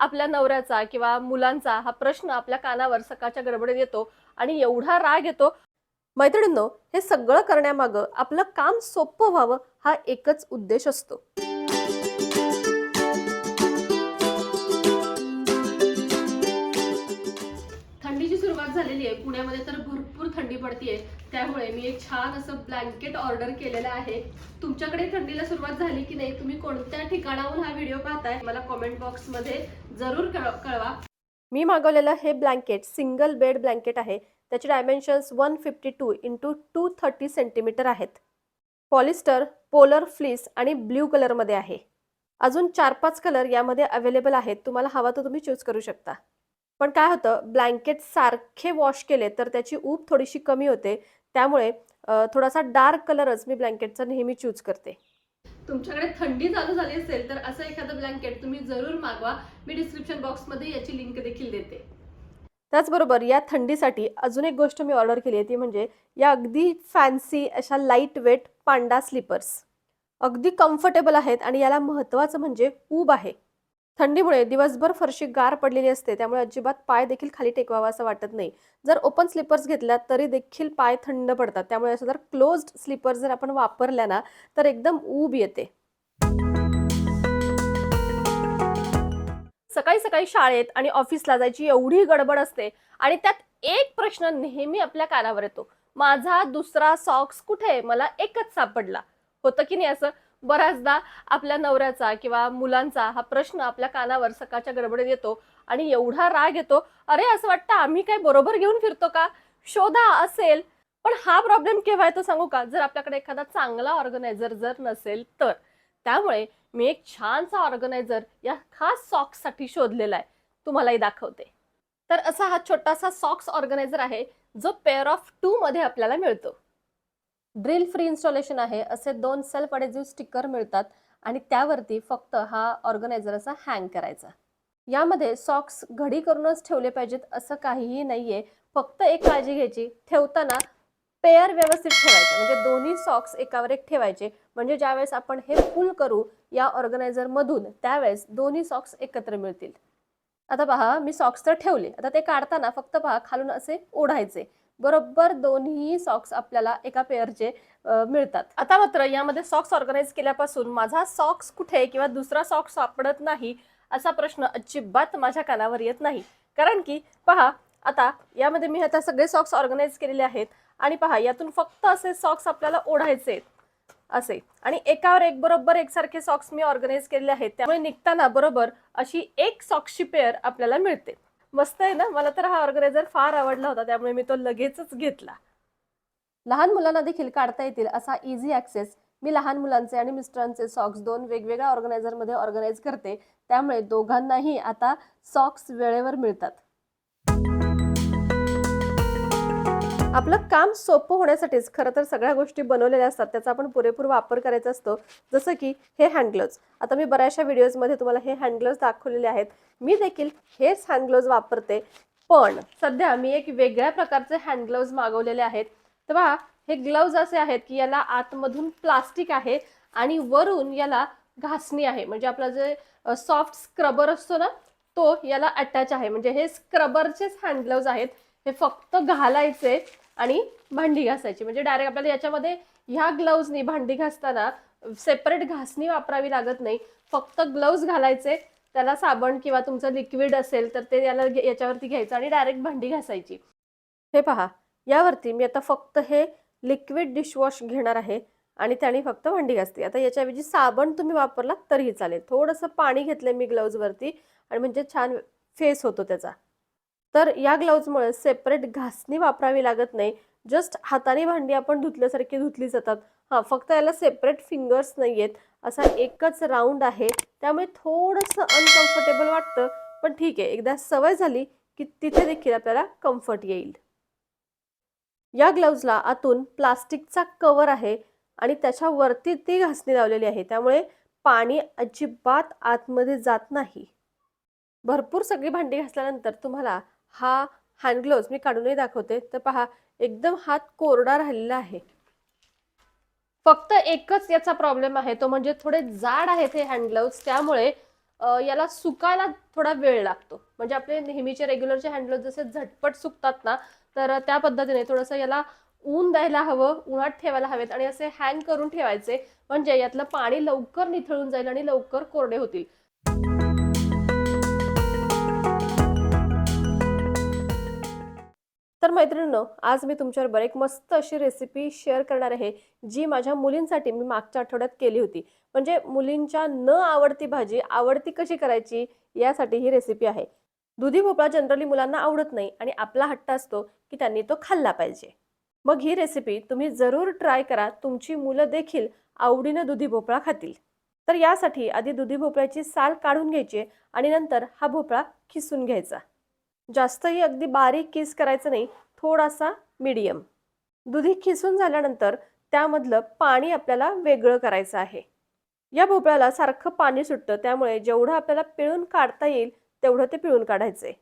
आपल्या नवऱ्याचा किंवा मुलांचा हा प्रश्न आपल्या कानावर सकाळच्या गडबडीत येतो आणि एवढा राग येतो. मैत्रिणींनो हे सगळं करण्यामागं आपलं काम सोपं व्हावं हा एकच उद्देश असतो. थंडीची सुरुवात झालेली आहे. पुण्यामध्ये तर भरपूर थंडी पडतीये. त्यामुळे मी एक छान असं ब्लँकेट ऑर्डर केलेलं आहे. तुमच्याकडे थंडीला सुरुवात झाली की नाही तुम्ही कोणत्या ठिकाणाहून हा व्हिडिओ पाहताय मला कॉमेंट बॉक्समध्ये जरूर कळ- कळवा. मी मागवलेलं हे ब्लँकेट सिंगल बेड ब्लँकेट आहे. त्याचे dimensions one fifty two into two thirty centimetre आहेत. पॉलिस्टर पोलर फ्लीस आणि ब्ल्यू कलरमध्ये आहे. अजून चार पाच कलर यामध्ये अवेलेबल आहेत. तुम्हाला हवा तो तुम्ही चूज करू शकता. पण काय होतं ब्लँकेट सारखे वॉश केले तर त्याची ऊब थोडीशी कमी होते. त्यामुळे थोडासा डार्क कलरच मी ब्लँकेटचा नेहमी चूज करते. तुमच्याकडे थंडी चालू झाली असेल तर असं एखादं ब्लँकेट तुम्ही जरूर मागवा. मी डिस्क्रिप्शन बॉक्समध्ये याची लिंक देखील देते. त्याचबरोबर या थंडीसाठी अजून एक गोष्ट मी ऑर्डर केली आहे ती म्हणजे या अगदी फॅन्सी अशा लाइट वेट पांडा स्लीपर्स. अगदी कम्फर्टेबल आहेत आणि याला महत्त्वाचं म्हणजे ऊब आहे. थंडीमुळे दिवसभर फरशी गार पडलेली असते. त्यामुळे अजिबात पाय देखील खाली टेकवावा असं वाटत नाही. जर ओपन स्लीपर्स घेतल्या तरी देखील पाय थंड पडतात. त्यामुळे असं जर क्लोज्ड स्लीपर जर आपण वापरल्या ना तर एकदम ऊब येते. सकाळी सकाळी शाळेत आणि ऑफिसला जायची एवढी गडबड असते आणि त्यात एक प्रश्न नेहमी आपल्या कानावर येतो. माझा दुसरा सॉक्स कुठे? मला एकच सापडला. होतं की नाही असं? बऱ्याचदा आपल्या नवऱ्याचा किंवा मुलांचा हा प्रश्न आपल्या कानावर सकाळच्या गडबडीत येतो आणि एवढा राग येतो अरे असं वाटतं आम्ही काय बरोबर घेऊन फिरतो का? शोधा असेल. पण हा प्रॉब्लेम केव्हा येतो सांगू का? जर आपल्याकडे एखादा चांगला ऑर्गनायझर जर नसेल तर. त्यामुळे मी एक छानसा ऑर्गनायझर या खास सॉक्ससाठी शोधलेला आहे. तुम्हालाही दाखवते. तर असा हा छोटासा सॉक्स ऑर्गनायझर आहे जो पेअर ऑफ टू मध्ये आपल्याला मिळतो. ड्रिल फ्री इन्स्टॉलेशन आहे असे दोन सेल्फ अडेझिव्ह स्टिकर मिळतात आणि त्यावरती फक्त हा ऑर्गनायझर असा हँग करायचा. यामध्ये सॉक्स घडी करूनच ठेवले पाहिजेत असं काहीही नाहीये फक्त एक काळजी घ्यायची ठेवताना पेअर व्यवस्थित ठेवायचे. म्हणजे दोन्ही सॉक्स एकावर एक ठेवायचे. म्हणजे ज्यावेळेस आपण हे फुल करू या ऑर्गनायझर मधून त्यावेळेस दोन्ही सॉक्स एकत्र मिळतील. आता पहा मी सॉक्स तर ठेवले. आता ते काढताना फक्त पहा खालून असे ओढायचे. बरोबर दोन्ही सॉक्स आपल्याला एका पेअरचे मिळतात. आता मात्र यामध्ये सॉक्स ऑर्गनाईज केल्यापासून माझा सॉक्स कुठे किंवा दुसरा सॉक्स सापडत नाही असा प्रश्न अजिबात माझ्या कानावर येत नाही. कारण की पहा आता यामध्ये मी आता सगळे सॉक्स ऑर्गनाईज केलेले आहेत आणि पहा यातून फक्त असे सॉक्स आपल्याला ओढायचे आहेत. असे. आणि एकावर एक बरोबर एकसारखे सॉक्स मी ऑर्गनाईज केलेले आहेत. त्यामुळे निघताना बरोबर अशी एक सॉक्सची पेअर आपल्याला मिळते. मस्त आहे ना? मला तर हा ऑर्गनायझर फार आवडला होता त्यामुळे मी तो लगेचच घेतला. लहान मुलांना देखील काढता येतील असा इझी ॲक्सेस मी लहान मुलांचे आणि मिस्टरांचे सॉक्स दोन वेगवेगळ्या ऑर्गनायझरमध्ये ऑर्गनाईज करते. त्यामुळे दोघांनाही आता सॉक्स वेळेवर मिळतात. आपलं काम सोपं होण्यासाठीच खरं तर सगळ्या गोष्टी बनवलेल्या असतात त्याचा आपण पुरेपूर वापर करायचा असतो. जसं की हे हँडग्लोव्ज आता मी बऱ्याचशा व्हिडिओजमध्ये तुम्हाला हे हँडग्लोव्ज दाखवलेले आहेत. मी देखील हेच हँडग्लोव्ज वापरते. पण सध्या मी एक वेगळ्या प्रकारचे हँडग्लोव्ज मागवलेले आहेत. तेव्हा हे ग्लव्ज असे आहेत की याला आतमधून प्लास्टिक आहे आणि वरून याला घासणी आहे. म्हणजे आपला जे सॉफ्ट स्क्रबर असतो ना तो याला अटॅच आहे. म्हणजे हे स्क्रबरचेच हँडग्लोव्ज आहेत. हे फक्त घालायचे आणि भांडी घासायची. म्हणजे डायरेक्ट आपल्याला याच्यामध्ये ह्या ग्लव्जनी भांडी घासताना सेपरेट घासणी वापरावी लागत नाही. फक्त ग्लव्ज घालायचे त्याला साबण किंवा तुमचं लिक्विड असेल तर ते याला घे- याच्यावरती घ्यायचं आणि डायरेक्ट भांडी घासायची. हे पहा यावरती मी आता फक्त हे लिक्विड डिशवॉश घेणार आहे आणि त्याने फक्त भांडी घासते. आता याच्याऐवजी साबण तुम्ही वापरला तरीही चालेल. थोडंसं पाणी घेतलं मी ग्लव्जवरती आणि म्हणजे छान फेस होतो त्याचा. तर या ग्लव्जमुळे सेपरेट घासणी वापरावी लागत नाही. जस्ट हाताने भांडी आपण धुतल्यासारखी धुतली जातात. हां फक्त याला सेपरेट फिंगर्स नाही आहेत असा एकच राऊंड आहे. त्यामुळे थोडंसं अनकम्फर्टेबल वाटतं. पण ठीक आहे एकदा सवय झाली की तिथे देखील आपल्याला कम्फर्ट येईल. या ग्लव्जला आतून प्लास्टिकचा कवर आहे आणि त्याच्यावरती ती घासणी लावलेली आहे. त्यामुळे पाणी अजिबात आतमध्ये जात नाही. भरपूर सगळी भांडी घासल्यानंतर तुम्हाला हा हँड ग्लोव्ज मी काढूनही दाखवते. तर पहा एकदम हात कोरडा राहिलेला आहे. फक्त एकच याचा प्रॉब्लेम आहे. तो म्हणजे थोडे जाड आहेत हे हँड ग्लोव्ज त्यामुळे याला सुकायला थोडा वेळ लागतो. म्हणजे आपले नेहमीचे रेग्युलरचे हँडल जसे झटपट सुकतात ना तर त्या पद्धतीने थोडंसं याला ऊन द्यायला हवं उन्हात ठेवायला हवेत आणि असे हँग करून ठेवायचे. म्हणजे यातलं पाणी लवकर निथळून जाईल आणि लवकर कोरडे होतील. मैत्रिणींनो आज मी तुमच्यावर एक मस्त अशी रेसिपी शेअर करणार आहे जी माझ्या मुलींसाठी मी मागच्या आठवड्यात केली होती. म्हणजे मुलींच्या न आवडती भाजी आवडती कशी करायची यासाठी ही रेसिपी आहे. दुधी भोपळा जनरली मुलांना आवडत नाही आणि आपला हट्ट असतो की त्यांनी तो खाल्ला पाहिजे. मग ही रेसिपी तुम्ही जरूर ट्राय करा तुमची मुलं देखील आवडीनं दुधी भोपळा खातील. तर यासाठी आधी दुधी भोपळ्याची साल काढून घ्यायची आणि नंतर हा भोपळा खिसून घ्यायचा. जास्तही अगदी बारीक किस करायचं नाही थोडासा मीडियम दुधी खिसून झाल्यानंतर त्यामधलं पाणी आपल्याला वेगळं करायचं आहे. या भोपळ्याला सारखं पाणी सुटतं त्यामुळे जेवढं आपल्याला पिळून काढता येईल तेवढं ते पिळून काढायचे.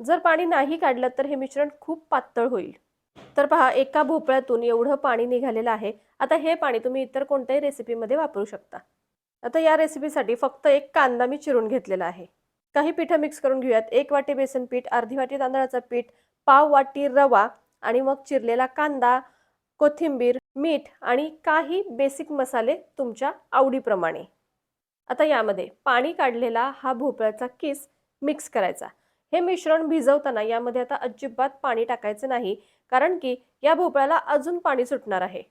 जर पाणी नाही काढलं तर हे मिश्रण खूप पातळ होईल. तर पहा एका भोपळ्यातून एवढं पाणी निघालेलं आहे. आता हे पाणी तुम्ही इतर कोणत्याही रेसिपीमध्ये वापरू शकता. आता या रेसिपीसाठी फक्त एक कांदा मी चिरून घेतलेला आहे. काही पिठं मिक्स करून घेऊयात. एक वाटी बेसन पीठ अर्धी वाटी तांदळाचं पीठ पाव वाटी रवा आणि मग चिरलेला कांदा कोथिंबीर मीठ आणि काही बेसिक मसाले तुमच्या आवडीप्रमाणे. आता यामध्ये पाणी काढलेला हा भोपळ्याचा किस मिक्स करायचा. हे मिश्रण भिजवताना यामध्ये आता अजिबात पाणी टाकायचं नाही कारण की या भोपळ्याला अजून पाणी सुटणार आहे.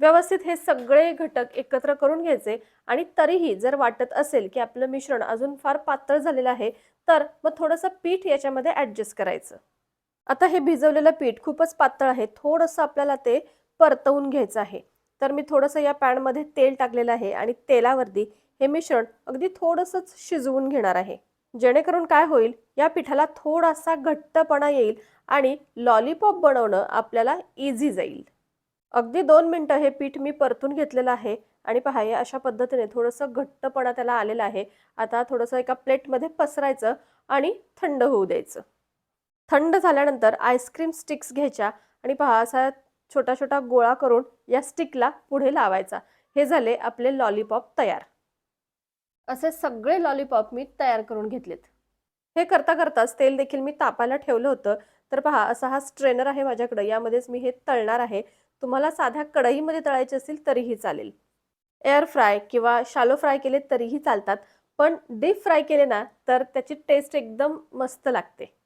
व्यवस्थित हे सगळे घटक एकत्र करून घ्यायचे आणि तरीही जर वाटत असेल की आपलं मिश्रण अजून फार पातळ झालेलं आहे तर मग थोडंसं पीठ याच्यामध्ये ॲडजस्ट करायचं. आता हे भिजवलेलं पीठ खूपच पातळ आहे. थोडंसं आपल्याला ते परतवून घ्यायचं आहे. तर मी थोडंसं या पॅनमध्ये तेल टाकलेलं आहे आणि तेलावरती हे मिश्रण अगदी थोडंसंच शिजवून घेणार आहे. जेणेकरून काय होईल या पिठाला थोडासा घट्टपणा येईल आणि लॉलीपॉप बनवणं आपल्याला इझी जाईल. अगदी दोन मिनटं हे पीठ मी परतून घेतलेलं आहे आणि पहा हे अशा पद्धतीने थोडंसं घट्टपणा त्याला आलेला आहे. आता थोडंसं एका प्लेटमध्ये पसरायचं आणि थंड होऊ द्यायचं. थंड झाल्यानंतर आईस्क्रीम स्टिक्स घ्यायच्या आणि पहा असा छोटा छोटा गोळा करून या स्टिकला पुढे लावायचा. हे झाले आपले लॉलीपॉप तयार. असे सगळे लॉलीपॉप मी तयार करून घेतलेत. हे करता करताच तेल देखील मी तापायला ठेवलं होतं. तर पहा असा हा स्ट्रेनर आहे माझ्याकडं. यामध्येच मी हे तळणार आहे. तुम्हाला साध्या कढईमध्ये तळायचे असतील तरीही चालेल. एअर फ्राय किंवा शालो फ्राय केले तरीही चालतात. पण डीप फ्राय केले ना तर त्याची टेस्ट एकदम मस्त लागते.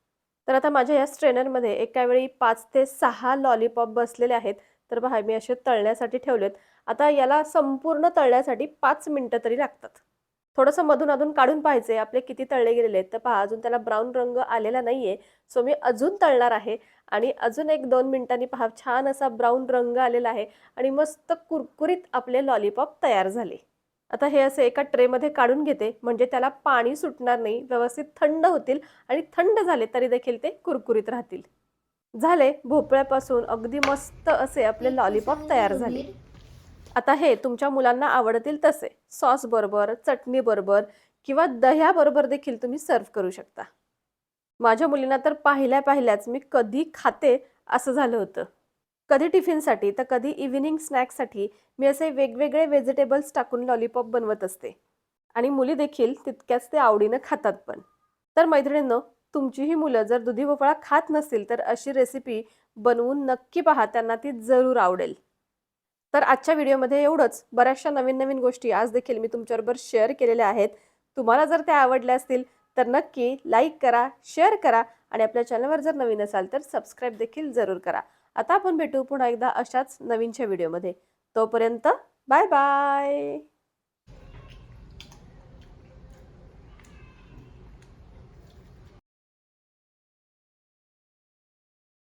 तर आता माझ्या या स्ट्रेनरमध्ये एका वेळी पाच ते सहा लॉलीपॉप बसलेले आहेत. तर पहा मी असे तळण्यासाठी ठेवलेत. आता याला संपूर्ण तळण्यासाठी पाच मिनटं तरी लागतात. थोडंसं मधून अधून काढून पाहायचे आपले किती तळले गेलेले आहेत. तर पहा अजून त्याला ब्राऊन रंग आलेला नाही आहे सो मी अजून तळणार आहे. आणि अजून एक दोन मिनिटांनी पहा छान असा ब्राऊन रंग आलेला आहे. आणि मस्त कुरकुरीत आपले लॉलीपॉप तयार झाले. आता हे असे एका ट्रेमध्ये काढून घेते म्हणजे त्याला पाणी सुटणार नाही व्यवस्थित थंड होतील आणि थंड झाले तरी देखील ते कुरकुरीत राहतील. झाले भोपळ्यापासून अगदी मस्त असे आपले लॉलीपॉप तयार झाले. आता हे तुमच्या मुलांना आवडतील तसे सॉस बरोबर चटणी बरोबर किंवा दह्याबरोबर देखील तुम्ही सर्व करू शकता. माझ्या मुलींना तर पाहिल्या पाहिल्याच मी कधी खाते असं झालं होतं. कधी टिफिनसाठी तर कधी इव्हिनिंग स्नॅक्ससाठी मी असे वेगवेगळे व्हेजिटेबल्स टाकून लॉलीपॉप बनवत असते. आणि मुली देखील तितक्याच ते आवडीनं खातात पण. तर मैत्रिणींनो तुमचीही मुलं जर दुधी भोपळा खात नसतील तर अशी रेसिपी बनवून नक्की पहा त्यांना ती जरूर आवडेल. तर आजच्या व्हिडिओमध्ये एवढंच. बऱ्याचशा नवीन नवीन गोष्टी आज देखील मी तुमच्याबरोबर शेअर केलेल्या आहेत. तुम्हाला जर त्या आवडल्या असतील तर नक्की लाईक करा शेअर करा आणि आपल्या चॅनलवर जर नवीन असाल तर सबस्क्राईब देखील जरूर करा. आता आपण भेटू पुन्हा एकदा अशाच नवीनच्या व्हिडिओमध्ये. तोपर्यंत बाय बाय.